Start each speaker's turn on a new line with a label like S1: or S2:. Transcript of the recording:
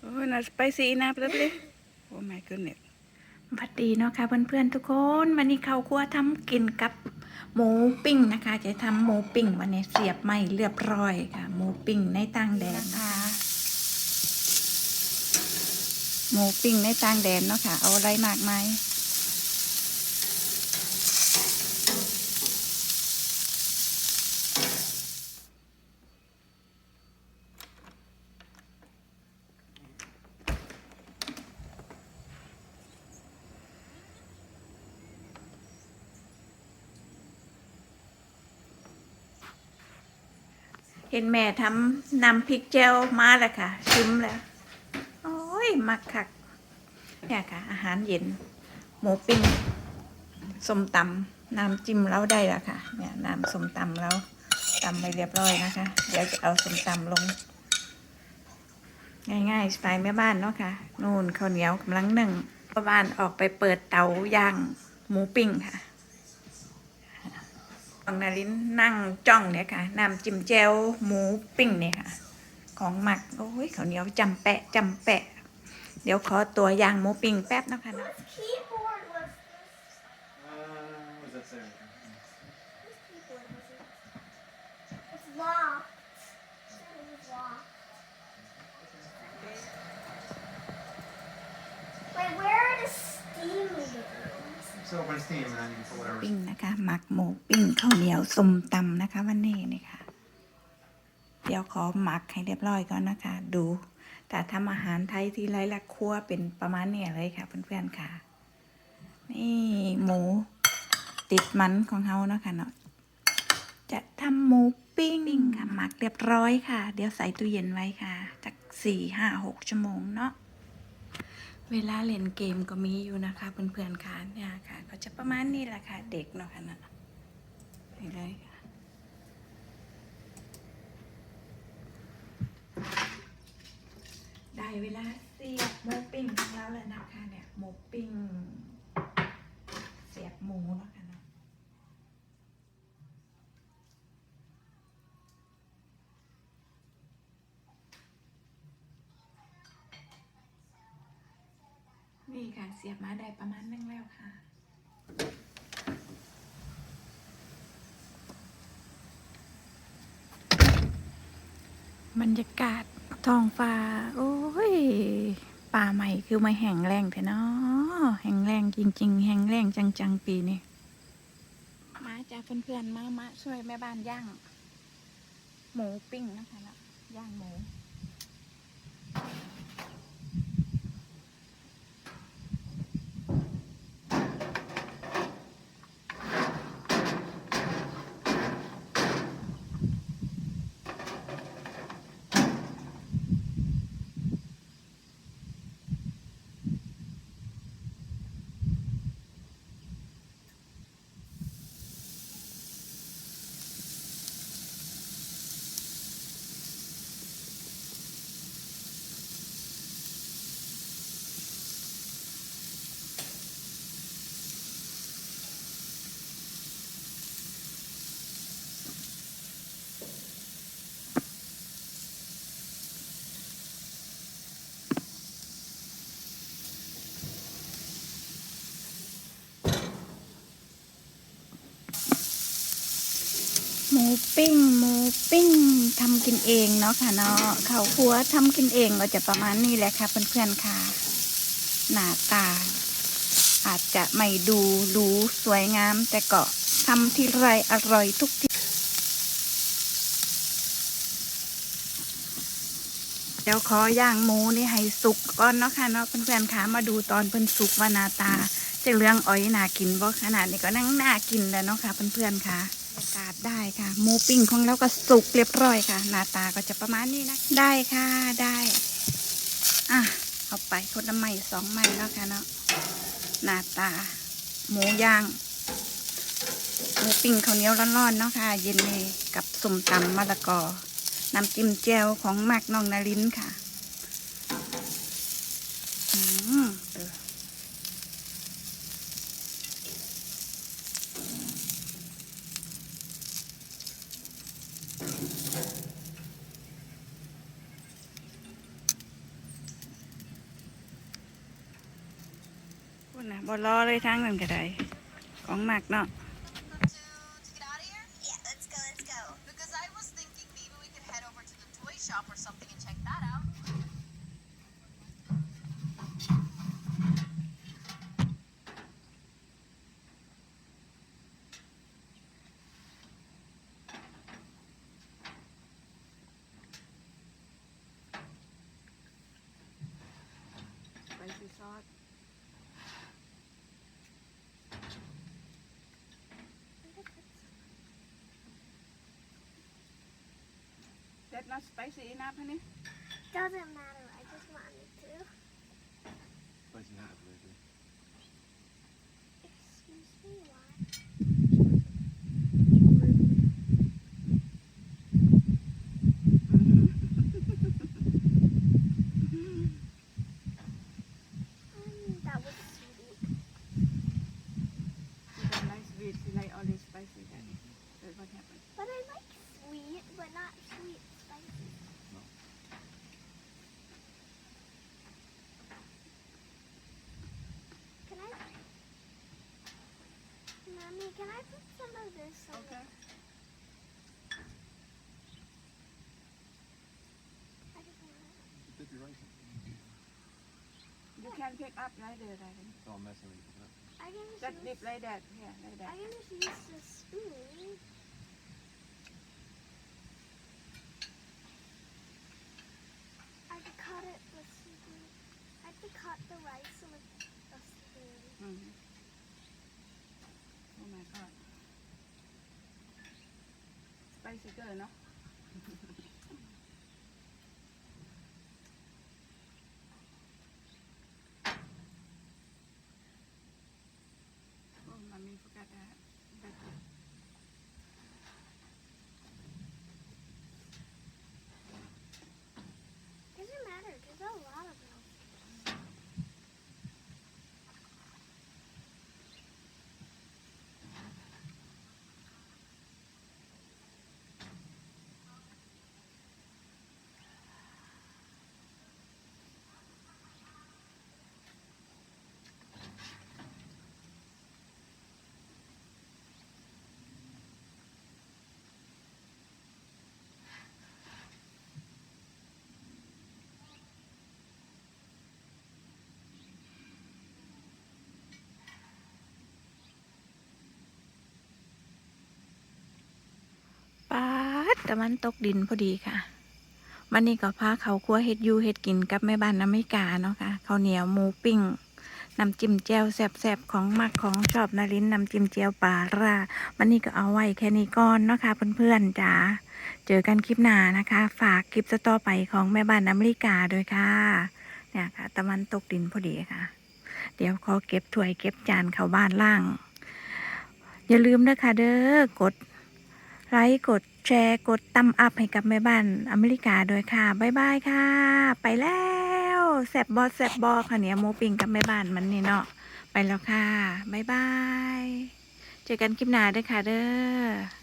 S1: โอ้น่าสไปซี่นะเปรี้ยโอ้ my goodness
S2: สวัสดีเนาะค่ะเพื่อนๆทุกคนวันนี้เขาครัวทำกินกับหมูปิ้งนะคะ จะทำหมูปิ้งวันนี้เสียบไหมเรียบร้อยค่ะ หมูปิ้งในต่างแดนนะคะ
S1: หมูปิ้งในต่างแดนเนาะค่ะเอาอะไรมากไหมาย
S2: เห็นแม่ทำนำพริกเจลมาแล้วค่ะ ชิมแล้ว โอ้ย มักคัก เนี่ยค่ะ อาหารเย็น หมูปิ้งส้มตำน้ำจิ้มแล้วได้แล้วค่ะ เนี่ยน้ำส้มตำแล้วำไปเรียบร้อยนะคะ เดี๋ยวจะเอาส้มตำลง ง่ายๆสไตล์แม่บ้านเนาะค่ะ นู่นข้าวเหนียวกำลังนึ่งพ่อบ้านออกไปเปิดเตาย่างหมูปิ้งค่ะของนารินนั่งจ้องเนี่ยค่ะน้ำจิ้มแจ่วหมูปิ้งเนี่ยค่ะ ของหมักโอ้ยข้าวเหนียวจำแปะจำแปะ เดี๋ยวขอตัวย่างหมูปิ้งแป๊บนะคะนะ
S3: keyboard was
S4: Uh, what does that say?
S3: It? It's locked. It said it was locked. Wait, where are the steam rooms?
S4: So open Steam and then you put whatever.
S2: ปิ้งนะคะหมักหมูปิ้งข้าวเหนียวส้มตำนะคะ วันนี้นี่ค่ะ เดี๋ยวขอหมักให้เรียบร้อยก่อนนะคะ ดู แต่ทำอาหารไทยที่ไรละครัวเป็นประมาณเนี้เลยค่ะ เพื่อนๆค่ะ นี่หมู ติดมันของเขานะคะเนาะจะทำหมู ปิ้งค่ะหมักเรียบร้อยค่ะ เดี๋ยวใส่ตู้เย็นไว้ค่ะ จากสี่ห้าหกชั่วโมงเนาะเวลาเล่นเกมก็มีอยู่นะคะเพื่อนๆค่ะเนี่ยค่ะ ก็จะประมาณนี้แหละค่ะ เด็กเนาะค่ะนะนี่เลยค่ะได้เวลาเสียบหมูปิ้งของเราแล้วนะคะเนี่ยหมูปิ้ง นี่ค่ะ เสียบมาได้ประมาณนึงแล้วค่ะบรรยากาศท้องฟ้า โอ้ยป่าใหม่คือไม่แห้งแรงแท้เนาะแห้งแรงจริง ๆ แห้งแรงจัง ๆ ปีนี้มาจ้าเพื่อนๆมามาช่วยแม่บ้านย่าง หมูปิ้งนะคะละย่างหมู ปิ้งหมูปิ้งทำกินเองเนาะค่ะเนาะเขาวครัวทำกินเองก็จะประมาณนี้แหละค่ะเพื่อนๆค่ะ หน้าตา อาจจะไม่ดูหรูสวยงาม แต่ก็ทำที่ไรอร่อยทุกทีเดี๋ยวขอย่างหมูนี่ให้สุกก่อนเนาะค่ะเนาะเพื่อนๆค่ะมาดูตอนเพิ่นสุกว่าหน้าตาจะเรื่องอ้อยน่ากินบ่ขนาดนี้ก็นั่งน่ากินแล้วเนาะค่ะเพื่อนๆค่ะ กาศได้ค่ะหมูปิ้งของเราก็สุกเรียบร้อยค่ะ หน้าตาก็จะประมาณนี้นะ ได้ค่ะได้ อะ เอาไปคนละไม้สองไม้แล้วค่ะเนาะหน้าตา หมูย่างหมูปิ้งข้าวเหนียวร้อนๆเนาะค่ะ เย็นนี้กับสมตำมะละกอน้ำจิ้มแจ่วของหมักน้องนารินค่ะ
S1: บอรอเลยทางนั้นก็ได้ของหมักเนาะ not spicy enough, honey?
S3: Doesn't matter, I just wanted to.
S4: Spicy hot flavor.
S3: Excuse me, why? Mm, that was sweet.
S1: She don't like sweet, she like all this spicy. That, that's what happened.
S3: But I like sweet, but not sweet spicy.
S4: No.
S3: Can I? Mommy, can I put some of this on
S1: Okay.
S3: I just want
S4: Dip your rice in.
S1: You can pick up right there, darling.
S4: It's all messy when you pick it up.
S3: I can
S1: Just
S3: just
S1: dip
S3: use,
S1: like that. Yeah, like
S3: I can just use the spoon. I could cut it with spoon. I could cut the rice with a spoon.
S1: Mhm. Oh my god. Spicy เกินเนาะ
S2: ดต่มันตกดินพอดีค่ะวันนี้ก็พาเขาครัวเฮ็ดยูเฮ็ดกินกับแม่บ้านอเมริกาเนาะค่ะข้าวเหนียวหมูปิ้งน้ำจิ้มแจ่วแซ่บๆของมักของชอบนารินน้ำจิ้มแจ่วปลาร่าวันนี้ก็เอาไว้แค่นี้ก่อนเนาะค่ะเพื่อนๆจ้าเจอกันคลิปหน้านะคะ ฝากคลิปต่อไปของแม่บ้านอเมริกาด้วยค่ะเนี่ยค่ะ ตะวันตกดินพอดีค่ะ เดี๋ยวขอเก็บถ้วยเก็บจานเข้าบ้านล่าง อย่าลืมนะคะเด้อกด ไลค์กดแชร์กดตั้มอัพให้กับแม่บ้านอเมริกาด้วยค่ะบ๊ายบายค่ะ ไปแล้วแซบบอแซบบอค่ะเนี่ยโมปิงกับแม่บ้านมันนี่เนาะไปแล้วค่ะบ๊ายบาย เจอกันคลิปหน้าด้วยค่ะเด้อ